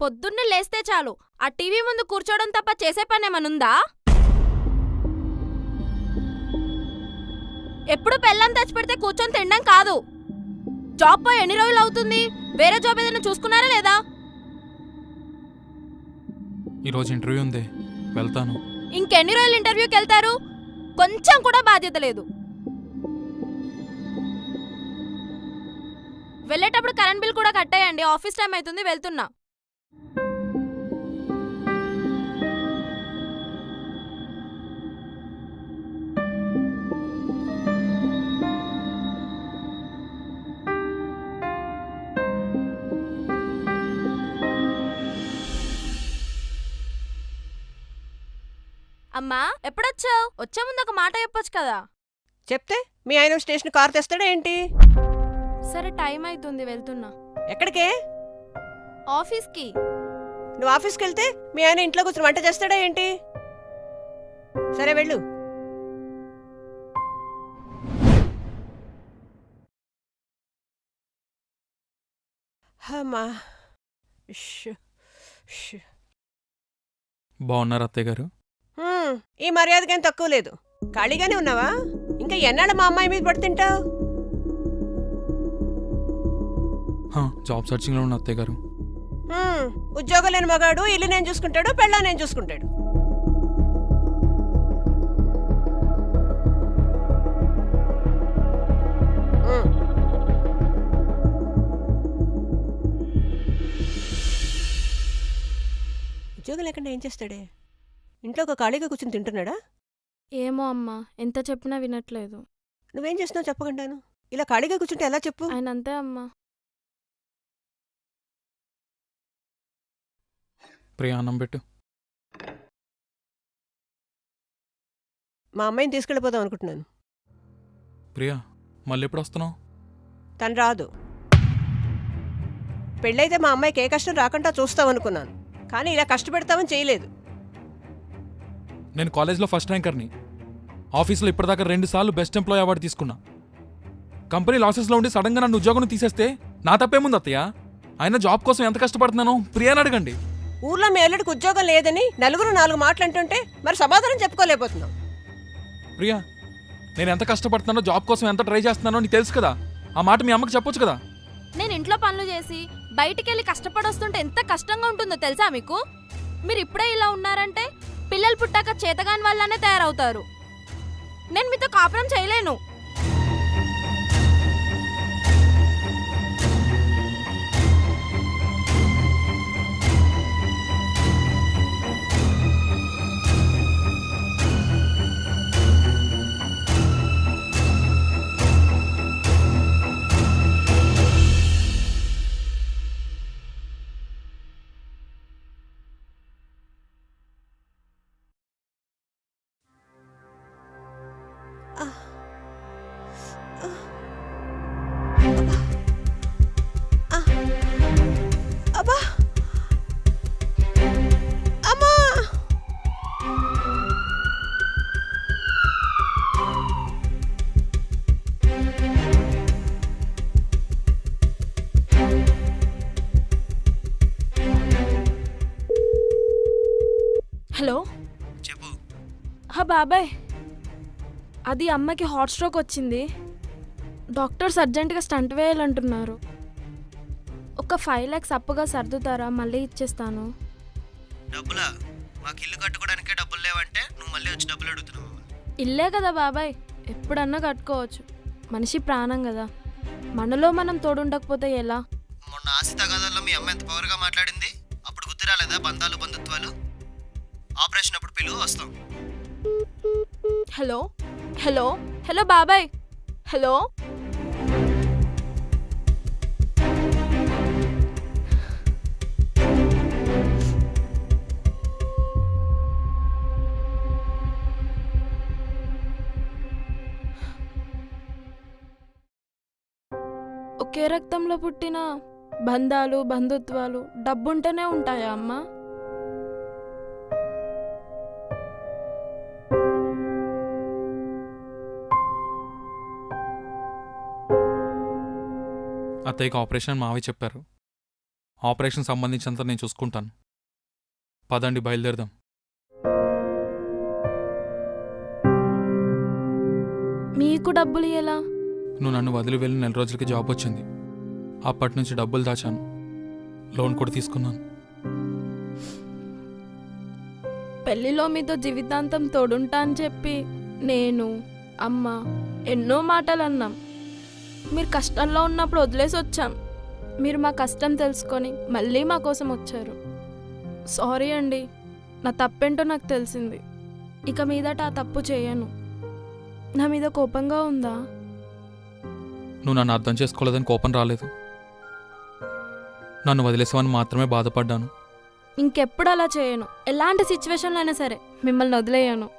పొద్దున్నే లేస్తే చాలు. ఆ టీవీ ముందు కూర్చోవడం తప్ప చేసే పని ఏమనుందా ఎప్పుడు పెళ్ళం తెచ్చిపెడితే కూర్చొని తినడం కాదు. జాబ్ పోయి ఎన్ని రోజులు అవుతుంది? వేరే జాబ్ ఏదైనా చూసుకున్నారా లేదా? ఈరోజు ఇంటర్వ్యూ ఉంది. వెళ్తాను. ఇంకెన్ని రోజులు ఇంటర్వ్యూకి వెళ్తారు? కొంచెం కూడా బాధ్యత లేదు. వెళ్ళేటప్పుడు కరెంట్ బిల్ కూడా కట్టేయండి ఆఫీస్ టైం అవుతుంది వెళ్తున్నా. అమ్మా ఎప్పుడొచ్చావు? వచ్చే ముందు ఒక మాట చెప్పొచ్చు కదా? చెప్తే మీ ఆయన స్టేషన్ కార్ తెస్తాడా ఏంటి? సరే టైం అవుతుంది వెళ్తున్నా. ఎక్కడికే? ఆఫీస్కి. నువ్వు ఆఫీస్కి వెళ్తే మీ ఆయన ఇంట్లో కూర్చొని వంట చేస్తాడా ఏంటి? సరే వెళ్ళు. అమ్మా ష్, ష్. బాగున్నారు అత్తయ్య గారు? ఈ మర్యాదకేం తక్కువ లేదు. ఖాళీగానే ఉన్నావా? ఇంకా ఎన్నాళ్ళు మా అమ్మాయి మీద పడి తింటావు హా, జాబ్ సర్చింగ్లో ఉన్న అత్తయ్య గారు. ఉద్యోగం లేని మగాడు ఇల్లు నేను చూసుకుంటాడు పెళ్ళా నేను చూసుకుంటాడు. ఉద్యోగం లేకుండా ఏం చేస్తాడే? ఇంట్లో ఒక ఖాళీగా కూర్చొని తింటున్నాడా? ఏమో అమ్మా ఎంత చెప్పినా వినట్లేదు. నువ్వేం చేస్తున్నావు చెప్పకుండాను. ఇలా ఖాళీగా కూర్చుంటే ఎలా చెప్పు. ఆయన అంతే అమ్మా. ప్రియా అన్నం పెట్టు. మా అమ్మాయిని తీసుకెళ్ళిపోదాం అనుకుంటున్నాను. ప్రియా మళ్ళీ ఎప్పుడు వస్తున్నావు? తను రాదు. పెళ్ళైతే మా అమ్మాయికి ఏ కష్టం రాకుండా చూస్తాం అనుకున్నాను. కానీ ఇలా కష్టపెడతామని చేయలేదు. నేను కాలేజ్లో ఫస్ట్ ర్యాంకర్ని. ఆఫీస్లో ఇప్పటిదాకా రెండు సార్లు బెస్ట్ ఎంప్లాయ్ అవార్డు తీసుకున్నా. కంపెనీ లాసెస్లో ఉండి సడన్గా నన్ను ఉద్యోగం తీసేస్తే నా తప్పేముంది అత్తయ్య? ఆయన జాబ్ కోసం ఎంత కష్టపడుతున్నానో ప్రియాని అడగండి. ఊర్లో మీ అల్లుడికి ఉద్యోగం లేదని నలుగురు నాలుగు మాటలు అంటుంటే మరి సమాధానం చెప్పుకోలేకపోతున్నాం ప్రియా నేను ఎంత కష్టపడుతున్నానో జాబ్ కోసం ఎంత ట్రై చేస్తున్నానో నీకు తెలుసు కదా. ఆ మాట మీ అమ్మకి చెప్పొచ్చు కదా. నేను ఇంట్లో పనులు చేసి బయటికెళ్ళి కష్టపడొస్తుంటే ఎంత కష్టంగా ఉంటుందో తెలుసా మీకు? మీరు ఇప్పుడే ఇలా ఉన్నారంటే పిల్లలు పుట్టాక చేతగాని వల్లనే తయారవుతారు. నేను మీతో కాపురం చేయలేను. హలో. చెప్పు. హా బాబాయ్. అది అమ్మకి హాట్ స్ట్రోక్ వచ్చింది. డాక్టర్స్ అర్జెంటుగా స్టంట్ వేయాలంటున్నారు. ఒక ఫైవ్ ల్యాక్స్ అప్పుగా సర్దుతారా? మళ్ళీ ఇచ్చేస్తాను. డబ్బులా? మాకు ఇల్లు కట్టుకోవడానికే డబ్బులు లేవంటే నువ్వు మళ్ళీ వచ్చి డబ్బులు అడుగుతున్నావు ఇల్లే కదా బాబాయ్. ఎప్పుడన్నా కట్టుకోవచ్చు. మనిషి ప్రాణం కదా. మనలో మనం తోడుండకపోతే ఎలా? మొన్న ఆస్తి తగాదాల్లో మీ అమ్మ ఎంత పవర్గా మాట్లాడింది? అప్పుడు గుర్తు రాలేదా బంధాలు బంధుత్వాలు? ఆపరేషన్ అప్పుడు పిలువు వస్తాం. హలో హలో హలో బాబాయ్ హలో. ఒకే రక్తంలో పుట్టిన బంధాలు బంధుత్వాలు డబ్బుంటేనే ఉంటాయా అమ్మా? అత్తయ్యకి ఆపరేషన్ మావి చెప్పారు. ఆపరేషన్ సంబంధించినంత నేను చూసుకుంటాను. పదండి బయలుదేరదాం. మీకు డబ్బులు ఎలా? నువ్వు నన్ను వదిలి వెళ్ళి నెల రోజులకి జాబ్ వచ్చింది. అప్పటి నుంచి డబ్బులు దాచాను. లోన్ కూడా తీసుకున్నాను. పెళ్ళిలో మీతో జీవితాంతం తోడుంటా అని చెప్పి నేను అమ్మ ఎన్నో మాటలు అన్నాం మీరు కష్టంలో ఉన్నప్పుడు వదిలేసి వచ్చాం. మీరు మా కష్టం తెలుసుకొని మళ్ళీ మా కోసం వచ్చారు. సారీ అండి నా తప్పేంటో నాకు తెలిసింది. ఇక మీదట ఆ తప్పు చేయను. నా మీద కోపంగా ఉందా? నువ్వు నన్ను అర్థం చేసుకోలేదని కోపం రాలేదు. నన్ను వదిలేసావని మాత్రమే బాధపడ్డాను. ఇంకెప్పుడు అలా చేయను. ఎలాంటి సిచ్యువేషన్లో అయినా సరే మిమ్మల్ని వదిలేయను.